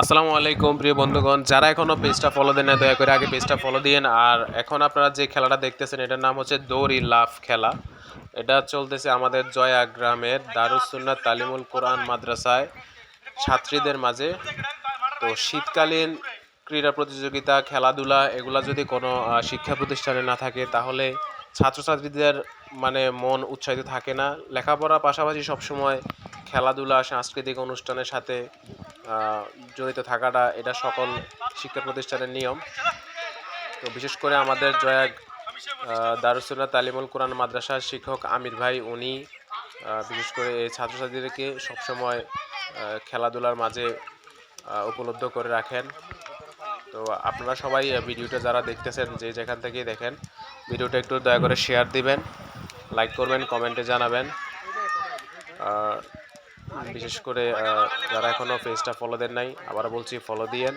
আসসালামু আলাইকুম, প্রিয় বন্ধুগণ। যারা এখনও পেজটা ফলো দেন না দয়া করে আগে পেজটা ফলো দিন আর এখন আপনারা যে খেলাটা দেখতেছেন, এটার নাম হচ্ছে দৌড়ি লাফ খেলা। এটা চলতেছে আমাদের জয়া গ্রামের দারুসুন্নাত তালিমুল কোরআন মাদ্রাসায় ছাত্রীদের মাঝে। তো শীতকালীন ক্রীড়া প্রতিযোগিতা, খেলাধুলা, এগুলা যদি কোনো শিক্ষা প্রতিষ্ঠানে না থাকে, তাহলে ছাত্রছাত্রীদের মানে মন উৎসাহিত থাকে না। লেখাপড়ার পাশাপাশি সবসময় খেলাধুলা, সাংস্কৃতিক অনুষ্ঠানের সাথে জড়িত থাকাটা এটা সকল শিক্ষা প্রতিষ্ঠানের নিয়ম। তো বিশেষ করে আমাদের জয়া দারুসুল্লাহ তালিমুল কোরআন মাদ্রাসার শিক্ষক আমির ভাই, উনি বিশেষ করে এই ছাত্রছাত্রীদেরকে সবসময় খেলাধুলার মাঝে উপলব্ধ করে রাখেন। তো আপনারা সবাই ভিডিওটা যারা দেখতেছেন, যে যেখান থেকেই দেখেন, ভিডিওটা একটু দয়া করে শেয়ার দিবেন লাইক করবেন কমেন্টে জানাবেন। বিশেষ করে যারা এখনও পেজটা ফলো দেন নাই আবার বলছি ফলো দিয়েন।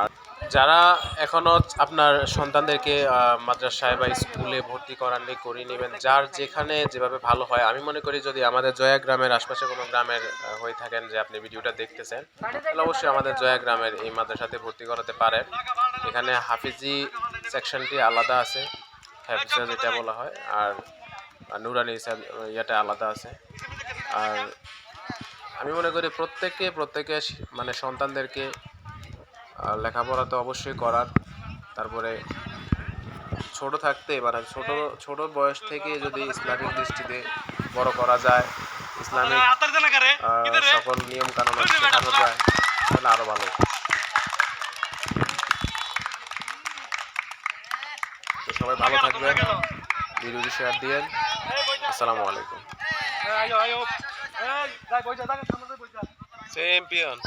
আর যারা এখনও আপনার সন্তানদেরকে মাদ্রাসায় বা স্কুলে ভর্তি করাননি করিয়ে নেবেন, যার যেখানে যেভাবে ভালো হয়, আমি মনে করি যদি আমাদের জয়া গ্রামের আশপাশে কোনো গ্রামের হয়ে থাকেন যে আপনি ভিডিওটা দেখতেছেন, তাহলে অবশ্যই আমাদের জয়া গ্রামের এই মাদ্রাসাতে ভর্তি করাতে পারেন। এখানে হাফিজি সেকশনটি আলাদা আছে, হাফিজা যেটা বলা হয়, আর নুরানি ইয়াটা আলাদা আছে। আর আমি মনে করি প্রত্যেককে প্রত্যেকে শি- মানে সন্তানদেরকে লেখাপড়া তো অবশ্যই করার। তারপরে ছোট থাকতে মানে ছোট ছোট বয়স থেকে যদি ইসলামিক দৃষ্টিতে বড় করা যায় ইসলামিক সকল নিয়ম কানুন শেখানো যায় তাহলে আরও ভালো। তো সবাই ভালো থাকবেন। ভিডিওটি শেয়ার দিয়েন। আসসালামু আলাইকুম। চ্যাম্পিয়ন